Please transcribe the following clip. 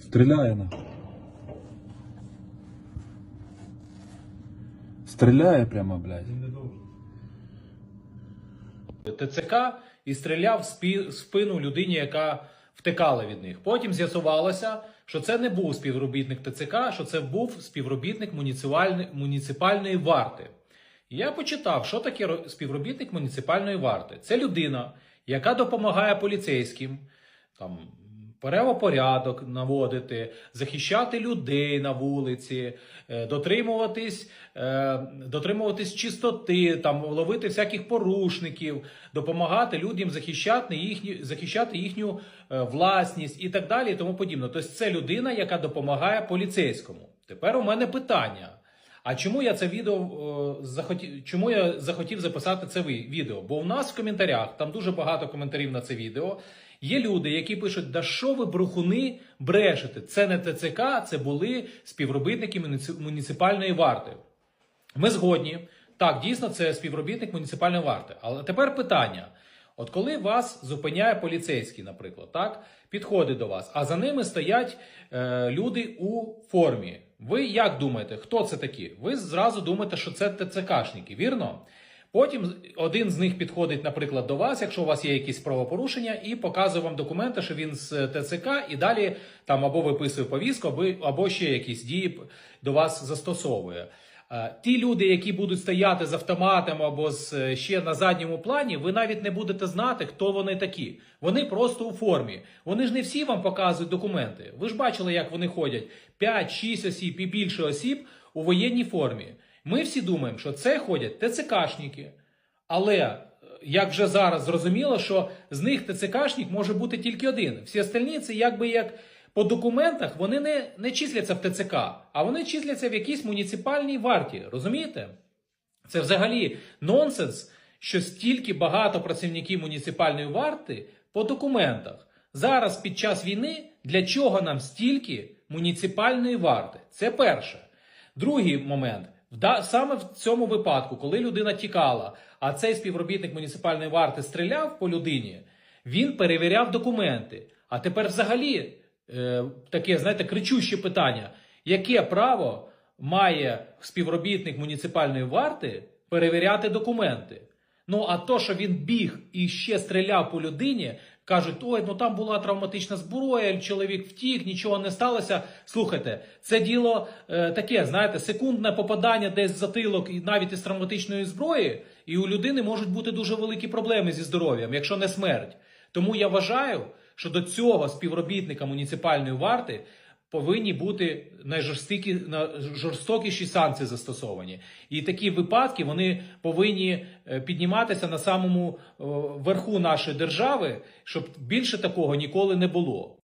Стріляє на. Стріляє прямо, блядь. ТЦК і стріляв в спину людині, яка втекала від них. Потім з'ясувалося, що це не був співробітник ТЦК, що це був співробітник муніципальної, муніципальної варти. І я почитав, що таке співробітник муніципальної варти. Це людина, яка допомагає поліцейським там, порядок наводити, захищати людей на вулиці, е, дотримуватись, е, дотримуватись чистоти, там, ловити всяких порушників, допомагати людям захищати, їхню, захищати їхню е, власність і так далі, і тому подібне. Тобто це людина, яка допомагає поліцейському. Тепер у мене питання. А чому я це відео захотів, чому я захотів записати це відео? Бо у нас в коментарях, там дуже багато коментарів на це відео. Є люди, які пишуть: да що ви брехуни брешете? Це не ТЦК, це були співробітники муніципальної варти. Ми згодні. Так, дійсно, це співробітник муніципальної варти. Але тепер питання: от коли вас зупиняє поліцейський, наприклад, так, підходить до вас, а за ними стоять е, люди у формі. Ви як думаєте, хто це такі? Ви зразу думаєте, що це ТЦКшники, вірно? Потім один з них підходить, наприклад, до вас, якщо у вас є якісь правопорушення, і показує вам документи, що він з ТЦК, і далі там або виписує повістку, або, або ще якісь дії до вас застосовує. Е, Ті люди, які будуть стояти з автоматом або з е, ще на задньому плані, ви навіть не будете знати, хто вони такі. Вони просто у формі. Вони ж не всі вам показують документи. Ви ж бачили, як вони ходять: 5-6 осіб і більше осіб у воєнній формі. Ми всі думаємо, що це ходять ТЦКшники. Але е, як вже зараз зрозуміло, що з них ТЦКшник може бути тільки один. Всі остальні це якби як по документах вони не, не числяться в ТЦК, а вони числяться в якійсь муніципальній варті. Розумієте? Це взагалі нонсенс, що стільки багато працівників муніципальної варти по документах. Зараз під час війни для чого нам стільки муніципальної варти? Це перше. Другий момент. Саме в цьому випадку, коли людина тікала, а цей співробітник муніципальної варти стріляв по людині, він перевіряв документи. А тепер взагалі е, таке, знаєте, кричуще питання: яке право має співробітник муніципальної варти перевіряти документи? Ну, а то, що він біг і ще стріляв по людині, кажуть, ой, ну там була травматична зброя, чоловік втік, нічого не сталося. Слухайте, це діло е, таке, знаєте, секундне попадання десь в затилок і навіть із травматичної зброї, і у людини можуть бути дуже великі проблеми зі здоров'ям, якщо не смерть. Тому я вважаю, що до цього співробітника муніципальної варти повинні бути найжорсткі, найжорстокіші санкції застосовані. І такі випадки вони повинні е, підніматися на самому е, верху нашої держави, щоб більше такого ніколи не було.